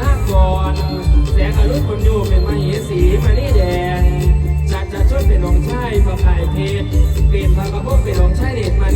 ลาก่อน แสงอรุณคนอยู่เป็นมเหสีมานี่แดงจากจะช่วยเป็นองค์ชายพระพายเพชรเปลี่ยนพระประพบเป็นองค์ชายเดชมา